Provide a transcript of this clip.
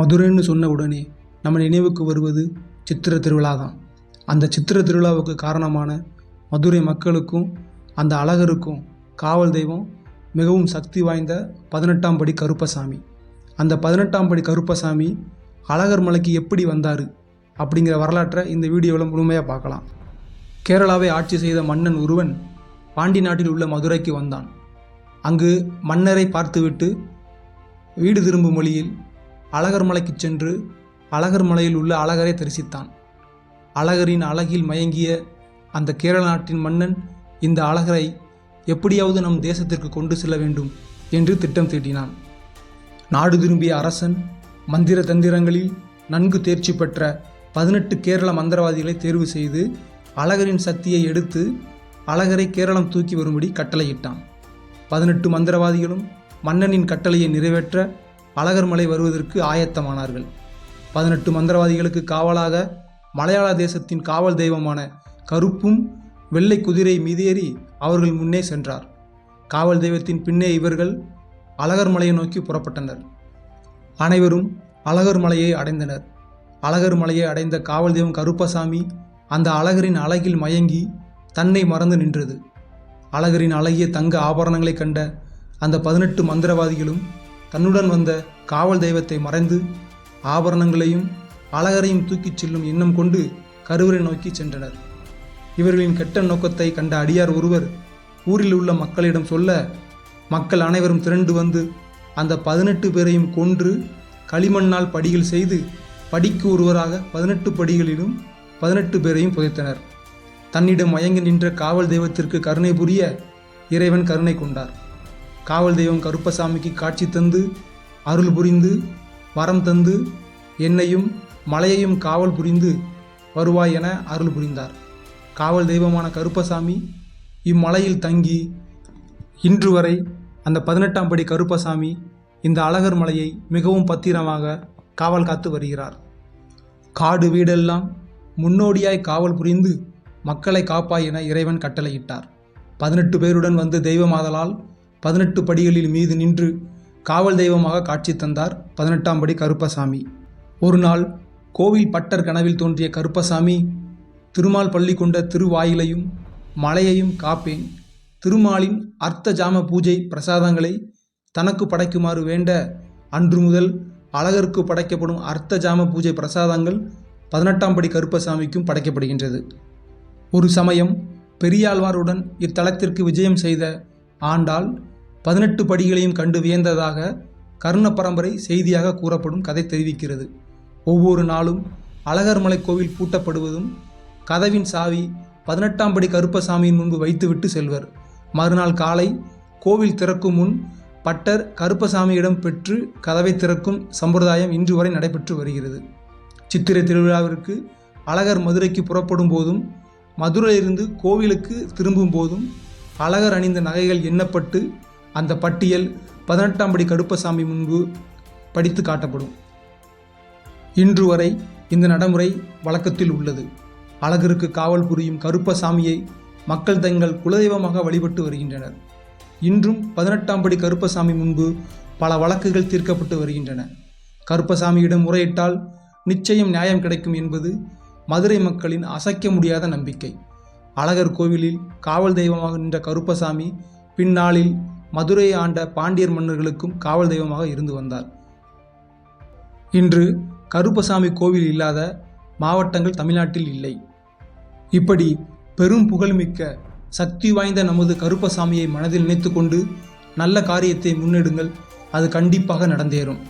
மதுரைன்னு சொன்ன உடனே நம்ம நினைவுக்கு வருவது சித்திரை திருவிழா தான் அந்த சித்திரை திருவிழாவுக்கு காரணமான மதுரை மக்களுக்கும் அந்த அழகருக்கும் காவல் தெய்வம் மிகவும் சக்தி வாய்ந்த பதினெட்டாம் படி கருப்பசாமி. அந்த பதினெட்டாம் படி கருப்பசாமி அழகர் மலைக்கு எப்படி வந்தார் அப்படிங்கிற வரலாற்றை இந்த வீடியோவில் முழுமையாக பார்க்கலாம். கேரளாவை ஆட்சி செய்த மன்னன் ஒருவன் பாண்டி நாட்டில் உள்ள மதுரைக்கு வந்தான். அங்கு மன்னரை பார்த்துவிட்டு வீடு திரும்பும் மொழியில் அழகர் மலைக்கு சென்று அழகர் மலையில் உள்ள அழகரை தரிசித்தான். அழகரின் அழகில் மயங்கிய அந்த கேரள நாட்டின் மன்னன் இந்த அழகரை எப்படியாவது நம் தேசத்திற்கு கொண்டு செல்ல வேண்டும் என்று திட்டம் தீட்டினான் நாடு திரும்பிய அரசன் மந்திர தந்திரங்களில் நன்கு தேர்ச்சி பெற்ற பதினெட்டு கேரள மந்திரவாதிகளை தேர்வு செய்து அழகரின் சக்தியை எடுத்து அழகரை கேரளம் தூக்கி வரும்படி கட்டளையிட்டான். பதினெட்டு மந்திரவாதிகளும் மன்னனின் கட்டளையை நிறைவேற்ற அழகர் மலை வருவதற்கு ஆயத்தமானார்கள். பதினெட்டு மந்திரவாதிகளுக்கு காவலாக மலையாள தேசத்தின் காவல் தெய்வமான கருப்பும் வெள்ளை குதிரை மீதேறி அவர்கள் முன்னே சென்றார். காவல் தெய்வத்தின் பின்னே இவர்கள் அழகர் மலையை நோக்கி புறப்பட்டனர். அனைவரும் அழகர் மலையை அடைந்தனர். அழகர் மலையை அடைந்த காவல் தெய்வம் கருப்பசாமி அந்த அழகரின் அழகில் மயங்கி தன்னை மறந்து நின்றது. அழகரின் அழகிய தங்க ஆபரணங்களை கண்ட அந்த பதினெட்டு மந்திரவாதிகளும் தன்னுடன் வந்த காவல் தெய்வத்தை மறைந்து ஆபரணங்களையும் அழகரையும் தூக்கிச் செல்லும் எண்ணம் கொண்டு கருவறை நோக்கி சென்றனர். இவர்களின் கெட்ட நோக்கத்தை கண்ட அடியார் ஒருவர் ஊரில் உள்ள மக்களிடம் சொல்ல மக்கள் அனைவரும் திரண்டு வந்து அந்த பதினெட்டு பேரையும் கொன்று களிமண்ணால் படிகள் செய்து படிக்கு ஒருவராக பதினெட்டு படிகளிலும் பதினெட்டு பேரையும் புதைத்தனர். தன்னிடம் மயங்கி நின்ற காவல் தெய்வத்திற்கு கருணை புரிய இறைவன் கருணை கொண்டார். காவல் தெய்வம் கருப்பசாமிக்கு காட்சி தந்து அருள் புரிந்து வரம் தந்து என்னையும் மலையையும் காவல் புரிந்து வருவாய் என அருள் புரிந்தார். காவல் தெய்வமான கருப்பசாமி இம்மலையில் தங்கி இன்று வரை அந்த பதினெட்டாம் படி கருப்பசாமி இந்த அழகர் மலையை மிகவும் பத்திரமாக காவல் காத்து வருகிறார். காடு வீடெல்லாம் முன்னோடியாய் காவல் புரிந்து மக்களை காப்பாய் என இறைவன் கட்டளையிட்டார். பதினெட்டு பேருடன் வந்து தெய்வமாதலால் பதினெட்டு படிகளில் மீது நின்று காவல் தெய்வமாக காட்சி தந்தார் பதினெட்டாம் படி கருப்பசாமி. ஒரு நாள் கோவில் பட்டர் கனவில் தோன்றிய கருப்பசாமி திருமால் பள்ளி கொண்ட திருவாயிலையும் மலையையும் காப்பேன். திருமாலின் அர்த்த ஜாம பூஜை பிரசாதங்களை தனக்கு படைக்குமாறு வேண்ட அன்று முதல் அழகருக்கு படைக்கப்படும் அர்த்த ஜாம பூஜை பிரசாதங்கள் பதினெட்டாம் படி கருப்பசாமிக்கும் படைக்கப்படுகின்றது. ஒரு சமயம் பெரியாழ்வாருடன் இத்தலத்திற்கு விஜயம் செய்த ஆண்டாள் பதினெட்டு படிகளையும் கண்டு வியந்ததாக கர்ண பரம்பரை செய்தியாக கூறப்படும் கதை தெரிவிக்கிறது. ஒவ்வொரு நாளும் அழகர்மலை கோவில் பூட்டப்படுவதும் கதவின் சாவி பதினெட்டாம் படி கருப்பசாமியின் முன்பு வைத்துவிட்டு செல்வர். மறுநாள் காலை கோவில் திறக்கும் முன் பட்டர் கருப்பசாமியிடம் பெற்று கதவை திறக்கும் சம்பிரதாயம் இன்று வரை நடைபெற்று வருகிறது. சித்திரை திருவிழாவிற்கு அழகர் மதுரைக்கு புறப்படும் போதும் மதுரையிலிருந்து கோவிலுக்கு திரும்பும் போதும் அழகர் அணிந்த நகைகள் எண்ணப்பட்டு அந்த பட்டியல் பதினெட்டாம் படி கருப்பசாமி முன்பு படித்து காட்டப்படும். இன்று வரை இந்த நடைமுறை வழக்கத்தில் உள்ளது. அழகருக்கு காவல் புரியும் கருப்பசாமியை மக்கள் தங்கள் குலதெய்வமாக வழிபட்டு வருகின்றனர். இன்றும் பதினெட்டாம் படி கருப்பசாமி முன்பு பல வழக்குகள் தீர்க்கப்பட்டு வருகின்றன. கருப்பசாமியிடம் முறையிட்டால் நிச்சயம் நியாயம் கிடைக்கும் என்பது மதுரை மக்களின் அசைக்க முடியாத நம்பிக்கை. அழகர் கோவிலில் காவல் தெய்வமாக நின்ற கருப்பசாமி பின்னாளில் மதுரையை ஆண்ட பாண்டியர் மன்னர்களுக்கும் காவல் தெய்வமாக இருந்து வந்தார். இன்று கருப்பசாமி கோவில் இல்லாத மாவட்டங்கள் தமிழ்நாட்டில் இல்லை. இப்படி பெரும் புகழ்மிக்க சக்தி வாய்ந்த நமது கருப்பசாமியை மனதில் நினைத்துக்கொண்டு நல்ல காரியத்தை முன்னெடுங்கள். அது கண்டிப்பாக நடந்தேறும்.